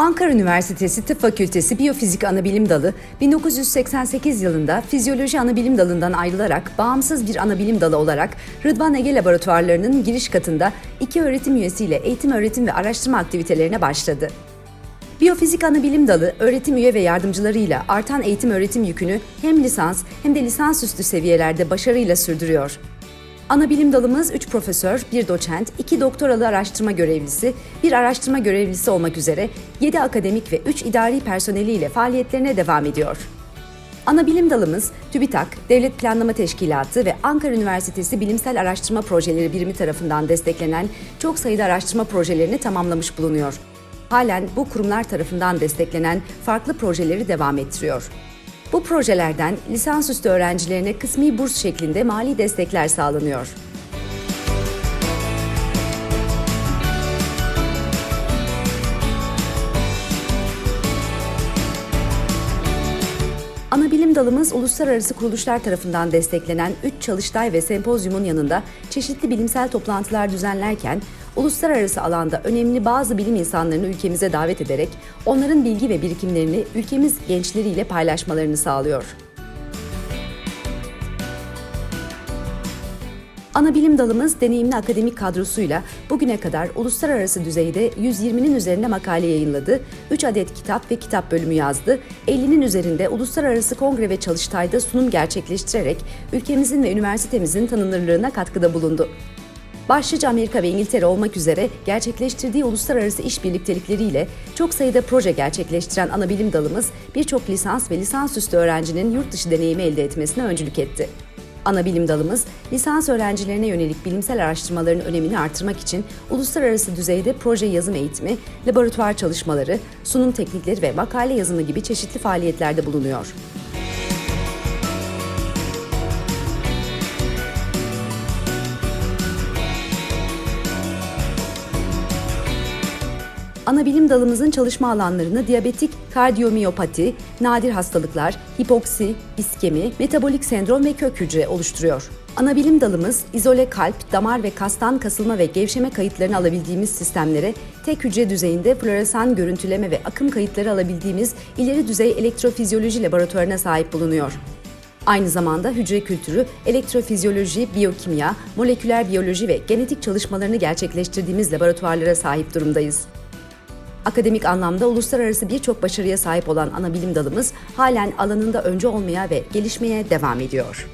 Ankara Üniversitesi Tıp Fakültesi Biyofizik Anabilim Dalı 1988 yılında Fizyoloji Anabilim Dalı'ndan ayrılarak bağımsız bir anabilim dalı olarak Rıdvan Ege Laboratuvarları'nın giriş katında iki öğretim üyesiyle eğitim, öğretim ve araştırma aktivitelerine başladı. Biyofizik Anabilim Dalı öğretim üye ve yardımcılarıyla artan eğitim öğretim yükünü hem lisans hem de lisansüstü seviyelerde başarıyla sürdürüyor. Anabilim dalımız 3 profesör, 1 doçent, 2 doktoralı araştırma görevlisi, 1 araştırma görevlisi olmak üzere 7 akademik ve 3 idari personeliyle faaliyetlerine devam ediyor. Anabilim dalımız TÜBİTAK, Devlet Planlama Teşkilatı ve Ankara Üniversitesi Bilimsel Araştırma Projeleri Birimi tarafından desteklenen çok sayıda araştırma projelerini tamamlamış bulunuyor. Halen bu kurumlar tarafından desteklenen farklı projeleri devam ettiriyor. Bu projelerden lisansüstü öğrencilerine kısmi burs şeklinde mali destekler sağlanıyor. Anabilim dalımız uluslararası kuruluşlar tarafından desteklenen 3 çalıştay ve sempozyumun yanında çeşitli bilimsel toplantılar düzenlerken uluslararası alanda önemli bazı bilim insanlarını ülkemize davet ederek onların bilgi ve birikimlerini ülkemiz gençleriyle paylaşmalarını sağlıyor. Anabilim dalımız deneyimli akademik kadrosuyla bugüne kadar uluslararası düzeyde 120'nin üzerinde makale yayınladı, 3 adet kitap ve kitap bölümü yazdı, 50'nin üzerinde uluslararası kongre ve çalıştayda sunum gerçekleştirerek ülkemizin ve üniversitemizin tanınırlığına katkıda bulundu. Başlıca Amerika ve İngiltere olmak üzere gerçekleştirdiği uluslararası işbirliktelikleriyle çok sayıda proje gerçekleştiren anabilim dalımız birçok lisans ve lisansüstü öğrencinin yurt dışı deneyimi elde etmesine öncülük etti. Anabilim dalımız, lisans öğrencilerine yönelik bilimsel araştırmaların önemini artırmak için uluslararası düzeyde proje yazım eğitimi, laboratuvar çalışmaları, sunum teknikleri ve makale yazımı gibi çeşitli faaliyetlerde bulunuyor. Anabilim dalımızın çalışma alanlarını diyabetik kardiyomiyopati, nadir hastalıklar, hipoksi, iskemi, metabolik sendrom ve kök hücre oluşturuyor. Anabilim dalımız izole kalp, damar ve kastan kasılma ve gevşeme kayıtlarını alabildiğimiz sistemlere tek hücre düzeyinde floresan görüntüleme ve akım kayıtları alabildiğimiz ileri düzey elektrofizyoloji laboratuvarına sahip bulunuyor. Aynı zamanda hücre kültürü, elektrofizyoloji, biyokimya, moleküler biyoloji ve genetik çalışmalarını gerçekleştirdiğimiz laboratuvarlara sahip durumdayız. Akademik anlamda uluslararası birçok başarıya sahip olan ana bilim dalımız halen alanında önce olmaya ve gelişmeye devam ediyor.